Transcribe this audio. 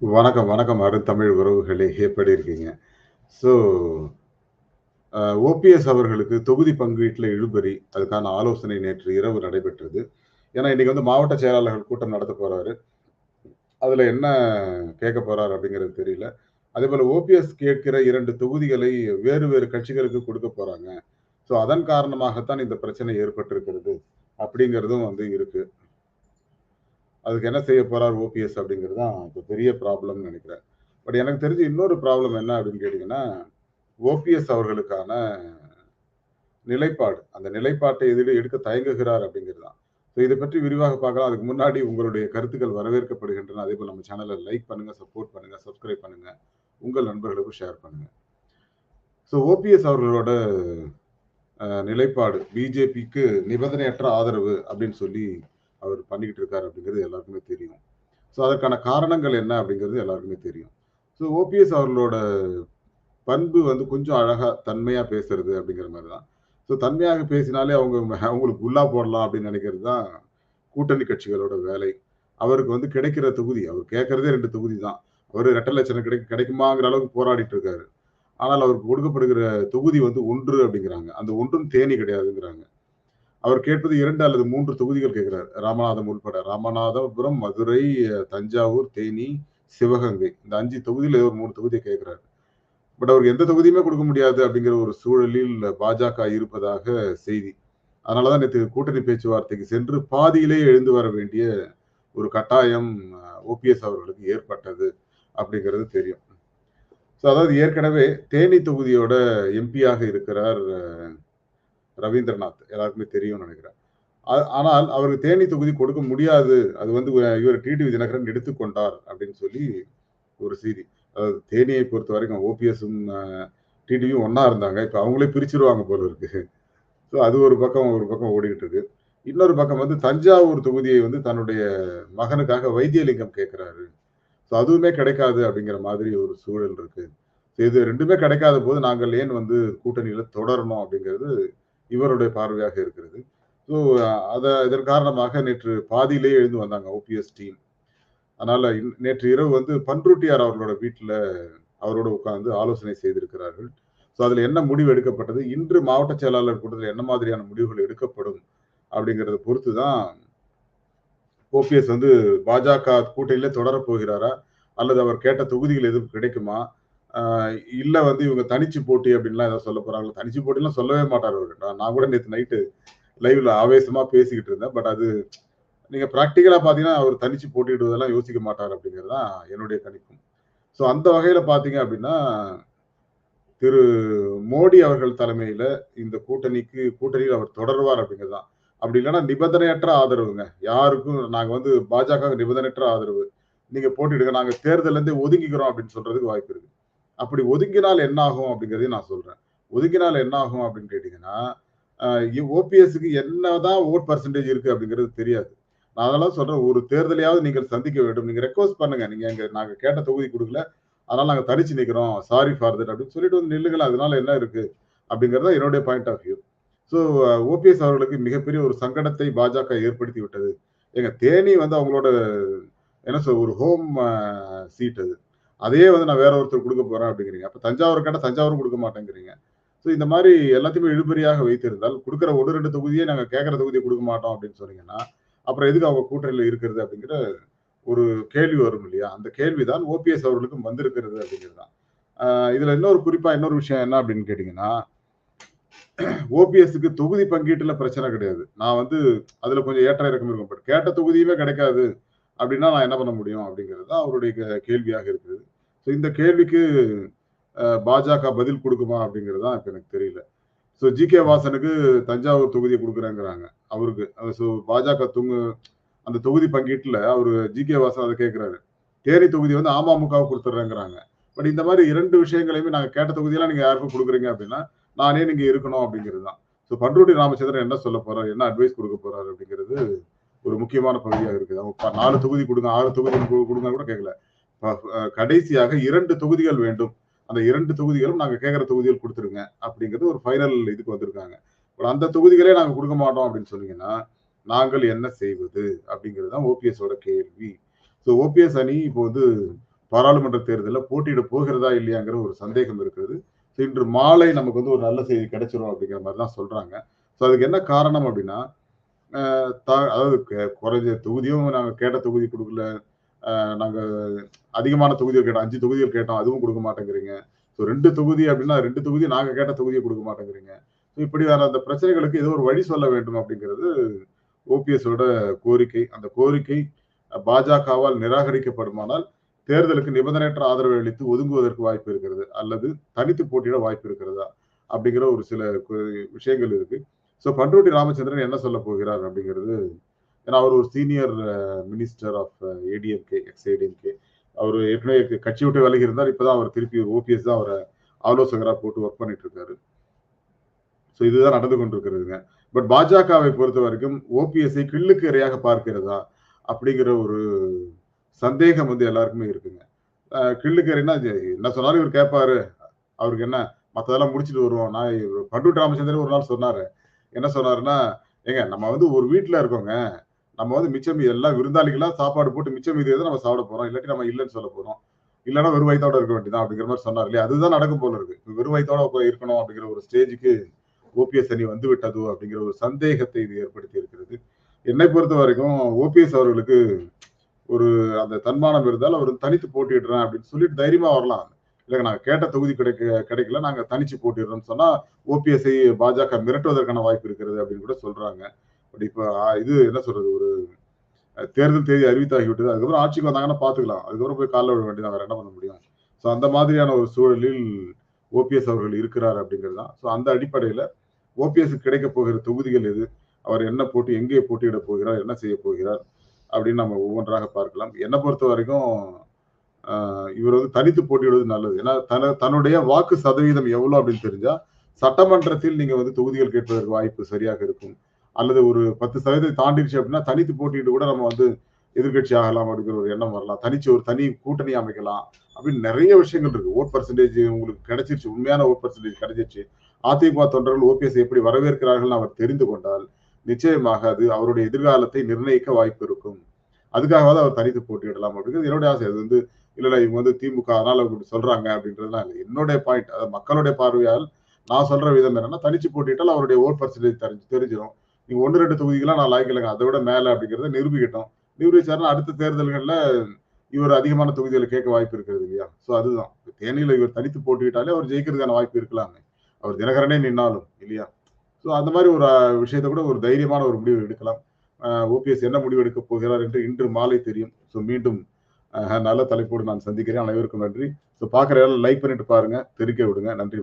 வணக்கம், வணக்கம் அருந்தமிழ் உறவுகளே! எப்படி இருக்கீங்க? ஸோ, ஓபிஎஸ் அவர்களுக்கு தொகுதி பங்கீட்டில் இழுபறி. அதுக்கான ஆலோசனை நேற்று இரவு நடைபெற்றது. ஏன்னா, இன்னைக்கு வந்து மாவட்ட செயலாளர்கள் கூட்டம் நடத்தப் போறாரு. அதில் என்ன கேட்கப் போறாரு அப்படிங்கிறது தெரியல. அதே போல் ஓபிஎஸ் கேட்கிற இரண்டு தொகுதிகளை வேறு வேறு கட்சிகளுக்கு கொடுக்கப் போறாங்க. ஸோ, அதன் காரணமாகத்தான் இந்த பிரச்சனை ஏற்பட்டிருக்கிறது. அப்படிங்கிறதும் வந்து இருக்குது அதுக்கு என்ன செய்ய போறார் ஓபிஎஸ் அப்படிங்கிறது தான் இப்போ பெரிய ப்ராப்ளம்னு நினைக்கிறேன் பட் எனக்கு தெரிஞ்சு இன்னொரு ப்ராப்ளம் என்ன அப்படின்னு கேட்டிங்கன்னா ஓபிஎஸ் அவர்களுக்கான நிலைப்பாடு. அந்த நிலைப்பாட்டை எதில எடுக்க தயங்குகிறார் அப்படிங்கிறது தான். ஸோ, இதை பற்றி விரிவாக பார்க்கலாம். அதுக்கு முன்னாடி உங்களுடைய கருத்துக்கள் வரவேற்கப்படுகின்றன. அதே போல் நம்ம சேனலை லைக் பண்ணுங்கள் சப்போர்ட் பண்ணுங்கள் சப்ஸ்கிரைப் பண்ணுங்கள் உங்கள் நண்பர்களுக்கும் ஷேர் பண்ணுங்கள் ஸோ, ஓபிஎஸ் அவர்களோட நிலைப்பாடு பிஜேபிக்கு நிபந்தனையற்ற ஆதரவு அப்படின்னு சொல்லி அவர் பண்ணிக்கிட்டு இருக்காரு அப்படிங்கிறது எல்லாருக்குமே தெரியும். ஸோ, அதற்கான காரணங்கள் என்ன அப்படிங்கிறது எல்லாருக்குமே தெரியும். ஸோ, ஓபிஎஸ் அவர்களோட பண்பு வந்து கொஞ்சம் அழகாக தன்மையாக பேசுறது அப்படிங்கிற மாதிரி தான். ஸோ, தன்மையாக பேசினாலே அவங்க அவங்களுக்கு உள்ளா போடலாம் அப்படின்னு நினைக்கிறது தான் கூட்டணி கட்சிகளோட வேலை. அவருக்கு வந்து கிடைக்கிற தொகுதி, அவர் கேட்கறதே ரெண்டு தொகுதி தான். அவர் ரெட்டை லட்சணம் கிடை கிடைக்குமாங்கிற அளவுக்கு போராடிட்டு இருக்காரு. ஆனால் அவருக்கு கொடுக்கப்படுகிற தொகுதி வந்து ஒன்று அப்படிங்கிறாங்க. அந்த ஒன்றும் தேனி கிடையாதுங்கிறாங்க. அவர் கேட்பது இரண்டு அல்லது மூன்று தொகுதிகள் கேட்கிறார். ராமநாதம் உள்பட. ராமநாதபுரம், மதுரை, தஞ்சாவூர், தேனி, சிவகங்கை. இந்த அஞ்சு தொகுதியில் ஏதோ ஒரு மூணு தொகுதியை கேட்கிறார். பட் அவருக்கு எந்த தொகுதியுமே கொடுக்க முடியாது அப்படிங்கிற ஒரு சூழலில் பாஜக இருப்பதாக செய்தி. அதனாலதான் தான் கூட்டணி பேச்சுவார்த்தைக்கு சென்று பாதியிலேயே எழுந்து வர வேண்டிய ஒரு கட்டாயம் ஓபிஎஸ் அவர்களுக்கு ஏற்பட்டது அப்படிங்கிறது தெரியும். ஸோ, அதாவது ஏற்கனவே தேனி தொகுதியோட எம்பியாக இருக்கிறார் ரவீந்திரநாத். எல்லாருக்குமே தெரியும்னு நினைக்கிறேன் ஆனால் அவருக்கு தேனி தொகுதி கொடுக்க முடியாது. அது வந்து இவர் டிடிவி தினகரன் எடுத்துக்கொண்டார் அப்படின்னு சொல்லி ஒரு செய்தி. அதாவது தேனியை பொறுத்த வரைக்கும் ஓபிஎஸும் டிடிவியும் ஒன்றா இருந்தாங்க. இப்ப அவங்களே பிரிச்சிருவாங்க போல இருக்கு. ஸோ, அது ஒரு பக்கம் ஒரு பக்கம் ஓடிக்கிட்டு இருக்கு. இன்னொரு பக்கம் வந்து தஞ்சாவூர் தொகுதியை வந்து தன்னுடைய மகனுக்காக வைத்தியலிங்கம் கேட்கிறாரு. ஸோ, அதுவுமே கிடைக்காது அப்படிங்கிற மாதிரி ஒரு சூழல் இருக்கு. இது ரெண்டுமே கிடைக்காத போது நாங்கள் ஏன் வந்து கூட்டணியில தொடரணும் அப்படிங்கிறது இவருடைய பார்வையாக இருக்கிறது. ஸோ, அதை இதன் காரணமாக நேற்று பாதியிலேயே எழுந்து வந்தாங்க ஓபிஎஸ் டீம். அதனால நேற்று இரவு வந்து பண்ருட்டியார் அவர்களோட வீட்டில் அவரோட உட்கார்ந்து ஆலோசனை செய்திருக்கிறார்கள். ஸோ, அதில் என்ன முடிவு எடுக்கப்பட்டது? இன்று மாவட்ட செயலாளர் கூட்டத்தில் என்ன மாதிரியான முடிவுகள் எடுக்கப்படும்? அப்படிங்கிறத பொறுத்து தான் ஓபிஎஸ் வந்து பாஜக கூட்டணியில தொடரப் போகிறாரா? அல்லது அவர் கேட்ட தொகுதிகள் எதுவும் கிடைக்குமா? இல்ல வந்து இவங்க தனிச்சு போட்டி அப்படின்லாம் ஏதாவது சொல்ல போறாங்களா? தனிச்சு போட்டிலாம் சொல்லவே மாட்டார் அவரு. நான் கூட நேற்று நைட்டு லைவ்ல ஆவேசமா பேசிக்கிட்டு இருந்தேன். பட் அது நீங்க ப்ராக்டிக்கலா பார்த்தீங்கன்னா, அவர் தனிச்சு போட்டிடுவதெல்லாம் யோசிக்க மாட்டார் அப்படிங்கிறது தான் என்னுடைய கணிப்பும். ஸோ, அந்த வகையில பார்த்தீங்க அப்படின்னா, திரு மோடி அவர்கள் தலைமையில இந்த கூட்டணிக்கு கூட்டணியில் அவர் தொடருவார் அப்படிங்கிறது தான். அப்படி இல்லைன்னா நிபந்தனையற்ற ஆதரவுங்க. யாருக்கும் நாங்க வந்து பாஜக நிபந்தனையற்ற ஆதரவு. நீங்க போட்டிடுங்க நாங்க தேர்தலேருந்தே ஒதுங்கிக்கிறோம் அப்படின்னு சொல்றதுக்கு வாய்ப்பு இருக்கு. அப்படி ஒதுக்கினால் என்ன ஆகும் அப்படிங்கிறதையும் நான் சொல்றேன். ஒதுக்கினால் என்ன ஆகும் அப்படின்னு கேட்டீங்கன்னா, ஓபிஎஸ்க்கு என்னதான் ஓட் பர்சன்டேஜ் இருக்கு அப்படிங்கிறது தெரியாது. நான் அதெல்லாம் சொல்றேன் ஒரு தேர்தலையாவது நீங்கள் சந்திக்க வேண்டும். நீங்க ரெக்வஸ்ட் பண்ணுங்க. நீங்க எங்க நாங்க கேட்ட தொகுதி கொடுக்கல அதனால நாங்க தடிச்சு நிக்கிறோம். சாரி ஃபார் தட் அப்படின்னு சொல்லிட்டு வந்து நில்லுங்களேன். அதனால என்ன இருக்கு? அப்படிங்கிறது தான் என்னுடைய point of view. So, OPS அவர்களுக்கு மிகப்பெரிய ஒரு சங்கடத்தை பாஜக ஏற்படுத்தி விட்டது. எங்க தேனி வந்து அவங்களோட என்ன சொல் ஒரு ஹோம் சீட் அது. அதையே வந்து நான் வேற ஒருத்தர் கொடுக்க போறேன் அப்படிங்கிறீங்க. அப்ப தஞ்சாவூர் கேட்டால் தஞ்சாவூர் கொடுக்க மாட்டேங்கிறீங்க. ஸோ, இந்த மாதிரி எல்லாத்தையுமே இழுபறியாக வைத்திருந்தால் கொடுக்குற ஒரு ரெண்டு தொகுதியே நாங்கள் கேட்குற தொகுதியை கொடுக்க மாட்டோம் அப்படின்னு சொன்னீங்கன்னா, அப்புறம் எதுக்கு அவங்க கூட்டணியில் இருக்கிறது அப்படிங்கிற ஒரு கேள்வி வரும் இல்லையா? அந்த கேள்வி தான் ஓபிஎஸ் அவர்களுக்கும் வந்திருக்கிறது அப்படிங்கிறது தான். இதில் இன்னொரு குறிப்பாக இன்னொரு விஷயம் என்ன அப்படின்னு கேட்டிங்கன்னா ஓபிஎஸ்க்கு தொகுதி பங்கீட்டில் பிரச்சனை கிடையாது. நான் வந்து அதில் கொஞ்சம் ஏற்ற இறக்கம் இருக்கும். பட் கேட்ட தொகுதியுமே கிடைக்காது அப்படின்னா நான் என்ன பண்ண முடியும்? அப்படிங்கிறது தான் அவருடைய கேள்வியாக இருக்குது. ஸோ, இந்த கேள்விக்கு பாஜக பதில் கொடுக்குமா அப்படிங்கிறது தான் இப்போ எனக்கு தெரியல. So, GK. வாசனுக்கு தஞ்சாவூர் தொகுதியை கொடுக்குறேங்கிறாங்க அவருக்கு. ஸோ, பாஜக தொங்கு அந்த தொகுதி பங்கீட்டில் அவர் ஜி ஜி.கே. வாசன் அதை கேட்குறாரு தேனி தொகுதி வந்து அமமுகவுக்கு கொடுத்துட்றேங்கிறாங்க பட் இந்த மாதிரி இரண்டு விஷயங்களையுமே நாங்கள் கேட்ட தொகுதியெல்லாம் நீங்கள் யாருக்கும் கொடுக்குறீங்க அப்படின்னா, நானே நீங்கள் இருக்கணும் அப்படிங்கிறது தான். ஸோ, பண்ருட்டி ராமச்சந்திரன் என்ன சொல்ல போறாரு என்ன அட்வைஸ் கொடுக்க போறாரு? அப்படிங்கிறது ஒரு முக்கியமான பகுதியாக இருக்குது. அவங்க நாலு தொகுதி கொடுங்க ஆறு தொகுதி கொடுங்க கூட கேட்கல. கடைசியாக இரண்டு தொகுதிகள் வேண்டும். அந்த இரண்டு தொகுதிகளும் நாங்க கேட்கிற தொகுதிகள் கொடுத்துருங்க அப்படிங்கிறது ஒரு ஃபைனல் இதுக்கு வந்திருக்காங்க. பட் அந்த தொகுதிகளே நாங்க கொடுக்க மாட்டோம் அப்படின்னு சொன்னீங்கன்னா, நாங்கள் என்ன செய்வது? அப்படிங்கிறது தான் ஓபிஎஸோட கேள்வி. ஸோ, ஓபிஎஸ் அணி இப்போ வந்து பாராளுமன்ற தேர்தலில் போட்டியிட போகிறதா இல்லையாங்கிற ஒரு சந்தேகம் இருக்கிறது ஸோ இன்று மாலை நமக்கு வந்து ஒரு நல்ல செய்தி கிடைச்சிரும் அப்படிங்கிற மாதிரி தான் சொல்றாங்க ஸோ அதுக்கு என்ன காரணம் அப்படின்னா த- அதாவது க- குறைஞ்ச தொகுதியும் நாங்கள் கேட்ட தொகுதி கொடுக்கல நாங்க அதிகமான தொகுதிகள் கேட்டோம். அஞ்சு தொகுதிகள் கேட்டோம். அதுவும் கொடுக்க மாட்டேங்கிறீங்க. ஸோ ரெண்டு தொகுதி அப்படின்னா ரெண்டு தொகுதி நாங்க கேட்ட தொகுதியை கொடுக்க மாட்டேங்கிறீங்க. ஸோ இப்படி வர அந்த பிரச்சனைகளுக்கு ஏதோ ஒரு வழி சொல்ல வேண்டும் அப்படிங்கிறது ஓபிஎஸோட கோரிக்கை. அந்த கோரிக்கை பாஜகவால் நிராகரிக்கப்படுமானால் தேர்தலுக்கு நிபந்தனையற்ற ஆதரவை அளித்து ஒதுங்குவதற்கு வாய்ப்பு இருக்கிறது. அல்லது தனித்து போட்டியிட வாய்ப்பு இருக்கிறதா? அப்படிங்கிற ஒரு சில விஷயங்கள் இருக்கு. ஸோ பண்ருட்டி ராமச்சந்திரன் என்ன சொல்ல போகிறார் அப்படிங்கிறது ஏன்னா அவர் ஒரு senior minister of ADMK ex ADMK அவர் ஏற்கனவே கட்சி விட்டு விலகி இருந்தார். இப்போதான் அவர் திருப்பி ஒரு ஓபிஎஸ் தான் அவரை ஆலோசகராக போட்டு ஒர்க் பண்ணிட்டு இருக்காரு ஸோ இதுதான் நடந்து கொண்டிருக்கிறதுங்க. பட் பாஜகவை பொறுத்த வரைக்கும் ஓபிஎஸ்ஐ கிள்ளுக்கு இரையாக பார்க்கிறதா அப்படிங்கிற ஒரு சந்தேகம் வந்து எல்லாருக்குமே இருக்குங்க. கிள்ளுக்கு இறைனா இது என்ன சொன்னாலும் இவர் கேட்பாரு. அவருக்கு என்ன மற்றதெல்லாம் முடிச்சுட்டு வருவோம். நான் இவர் ராமச்சந்திரன் ஒரு நாள் சொன்னாரு. என்ன சொன்னாருன்னா ஏங்க நம்ம வந்து ஒரு வீட்டில் இருக்கோங்க. நம்ம வந்து மிச்சம் எல்லாம் விருந்தாளிகளாம் சாப்பாடு போட்டு மிச்சம் மீதி எதை நம்ம சாப்பிட போறோம். இல்லாட்டி நம்ம இல்லைன்னு சொல்ல போறோம். இல்லைன்னா வெறும் வயத்தோட இருக்க வேண்டியதான் அப்படிங்கிற மாதிரி சொன்னார் இல்லையா? அதுதான் நடக்கும் போல இருக்கு. வெறும் வயத்தோட இருக்கணும் அப்படிங்கிற ஒரு ஸ்டேஜுக்கு ஓபிஎஸ் அணி வந்து விட்டதோ அப்படிங்கிற ஒரு சந்தேகத்தை இது ஏற்படுத்தி இருக்கிறது. என்னை பொறுத்த வரைக்கும் ஓபிஎஸ் அவர்களுக்கு ஒரு அந்த தன்மானம் இருந்தால் அவர் தனித்து போட்டிடுறேன் அப்படின்னு சொல்லிட்டு தைரியமா வரலாம். இல்லைங்க நாங்கள் கேட்ட தொகுதி கிடைக்க கிடைக்கல. நாங்கள் தனிச்சு போட்டிடுறோம்னு சொன்னா ஓபிஎஸ்ஐ பாஜக மிரட்டுவதற்கான வாய்ப்பு இருக்கிறது அப்படின்னு கூட சொல்றாங்க. இப்ப இது என்ன சொல்றது ஒரு தேர்தல் தேதி அறிவித்தாகிவிட்டது அதுக்கப்புறம் ஆட்சிக்கு வந்தாங்கன்னா பாத்துக்கலாம் அதுக்கப்புறம் போய் காலைல விட வேண்டியது வேற என்ன பண்ண முடியும்? ஸோ அந்த மாதிரியான ஒரு சூழலில் ஓபிஎஸ் அவர்கள் இருக்கிறார் அப்படிங்கிறது தான். ஸோ அந்த அடிப்படையில ஓபிஎஸ் கிடைக்க போகிற தொகுதிகள் எது? அவர் என்ன போட்டி எங்கே போட்டியிட போகிறார்? என்ன செய்ய போகிறார்? அப்படின்னு நம்ம ஒவ்வொன்றாக பார்க்கலாம். என்னை பொறுத்த வரைக்கும் இவர் வந்து தனித்து போட்டியிடுவது நல்லது. ஏன்னா தன தன்னுடைய வாக்கு சதவீதம் எவ்வளோ அப்படின்னு தெரிஞ்சா சட்டமன்றத்தில் நீங்க வந்து தொகுதிகள் கேட்பதற்கு வாய்ப்பு சரியாக இருக்கும். அல்லது ஒரு பத்து சதவீதம் தாண்டிடுச்சு அப்படின்னா தனித்து போட்டியிட்டு கூட நம்ம வந்து எதிர்க்கட்சி ஆகலாம் அப்படிங்கிற ஒரு எண்ணம் வரலாம். தனிச்சு ஒரு தனி கூட்டணி அமைக்கலாம் அப்படின்னு நிறைய விஷயங்கள் இருக்கு. ஓட் பர்சன்டேஜ் உங்களுக்கு கிடைச்சிருச்சு. உண்மையான ஓட் பர்சன்டேஜ் கிடைச்சிருச்சு. அதிமுக தொண்டர்கள் ஓபிஎஸ் எப்படி வரவேற்கிறார்கள் அவர் தெரிந்து கொண்டால் நிச்சயமாக அது அவருடைய எதிர்காலத்தை நிர்ணயிக்க வாய்ப்பு இருக்கும். அதுக்காகவாவது அவர் தனித்து போட்டியிடலாம் அப்படிங்கிறது என்னுடைய ஆசை. அது வந்து இல்ல இல்ல இவங்க வந்து திமுக அதனால இப்படி சொல்றாங்க அப்படின்றதுலாம் இல்லை. என்னுடைய பாயிண்ட் அதாவது மக்களுடைய பார்வையால் நான் சொல்ற விதம் என்னன்னா தனிச்சு போட்டிட்டால் அவருடைய ஓட் பர்சன்டேஜ் தெரிஞ்சு தெரிஞ்சிடும் நீங்க ஒன்று ரெண்டு தொகுதிகளாம் நான் லாய்க்கலைங்க அதை விட மேலே அப்படிங்கிறத நிரூபிக்கட்டும். நிரூபிச்சாருன்னா அடுத்த தேர்தல்கள்ல இவர் அதிகமான தொகுதிகளை கேட்க வாய்ப்பு இருக்கிறது இல்லையா? ஸோ அதுதான். இப்ப இவர் தனித்து போட்டியிட்டாலே அவர் ஜெயிக்கிறதுக்கான வாய்ப்பு இருக்கலாமே. அவர் தினகரனே நின்னாலும் இல்லையா? ஸோ அந்த மாதிரி ஒரு விஷயத்த விஷயத்தை கூட ஒரு தைரியமான ஒரு முடிவு எடுக்கலாம். ஓபிஎஸ் என்ன முடிவு எடுக்க போகிறார் என்று இன்று மாலை தெரியும். ஸோ மீண்டும் நல்ல தலைப்போடு நான் சந்திக்கிறேன். அனைவருக்கும் நன்றி. ஸோ பார்க்குற லைக் பண்ணிட்டு பாருங்க. தெரிவிக்க விடுங்க. நன்றி